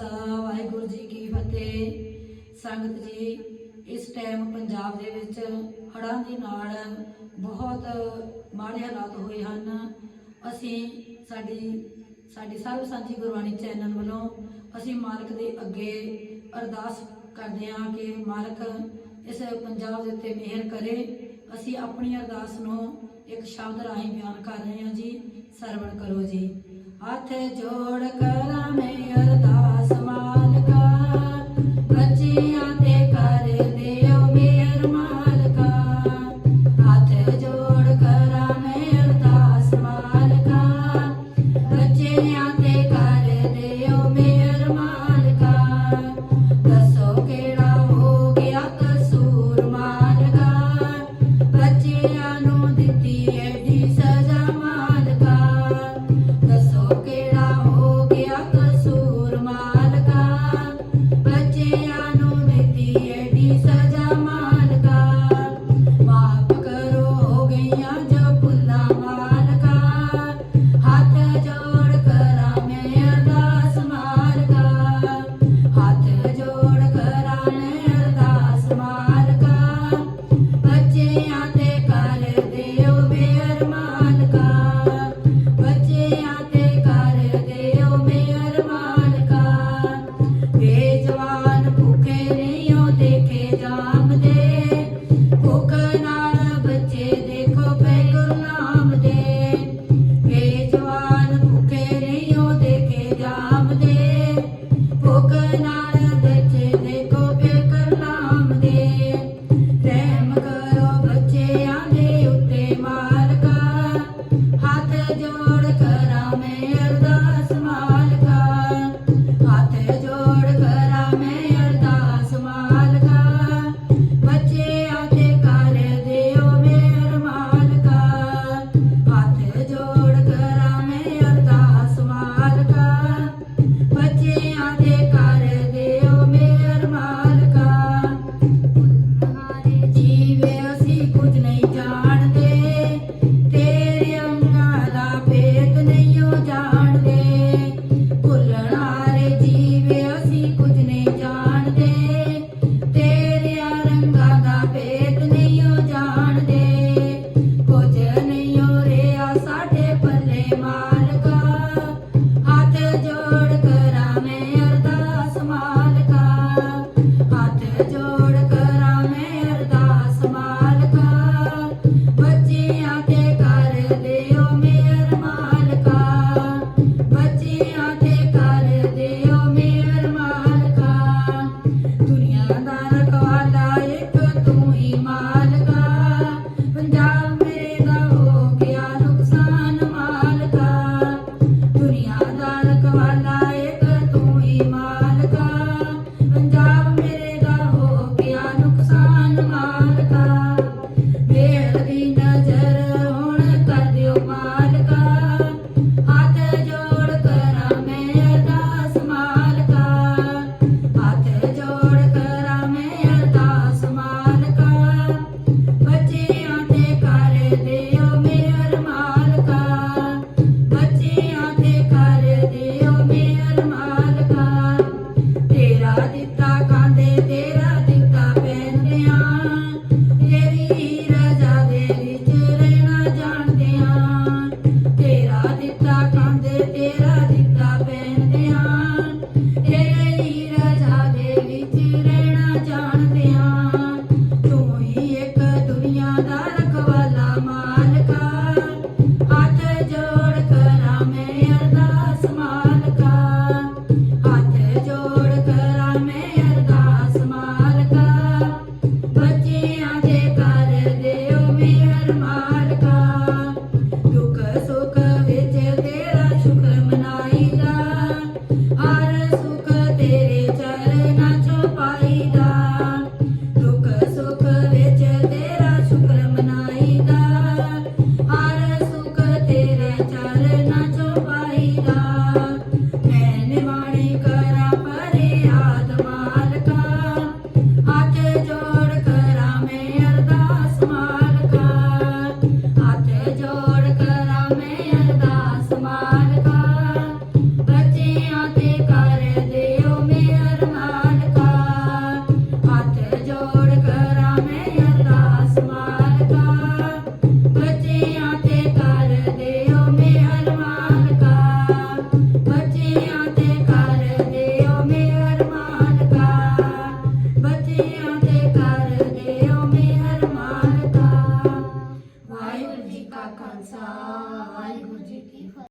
ਖਾਲਸਾ, ਵਾਹਿਗੁਰੂ ਜੀ ਕੀ ਫਤਿਹ। ਸੰਗਤ ਜੀ, ਇਸ ਟਾਈਮ ਪੰਜਾਬ ਦੇ ਵਿੱਚ ਹੜ੍ਹਾਂ ਦੇ ਨਾਲ ਬਹੁਤ ਮਾੜੇ ਹਾਲਾਤ ਹੋਏ ਹਨ। ਅਸੀਂ ਸਾਡੀ ਸਾਡੀ ਸਰਬ ਸਾਂਝੀ ਗੁਰਬਾਣੀ ਚੈਨਲ ਵੱਲੋਂ ਅਸੀਂ ਮਾਲਕ ਦੇ ਅੱਗੇ ਅਰਦਾਸ ਕਰਦੇ ਹਾਂ ਕਿ ਮਾਲਕ ਇਸ ਪੰਜਾਬ ਦੇ ਉੱਤੇ ਮਿਹਰ ਕਰੇ। ਅਸੀਂ ਆਪਣੀ ਅਰਦਾਸ ਨੂੰ ਇੱਕ ਸ਼ਬਦ ਰਾਹੀਂ ਬਿਆਨ ਕਰ ਰਹੇ ਹਾਂ ਜੀ, ਸਰਵਣ ਕਰੋ ਜੀ। ਹੱਥ ਜੋੜ ਕਰਾਂ ਮੈਂ ਅਰਦਾਸ ਮਾ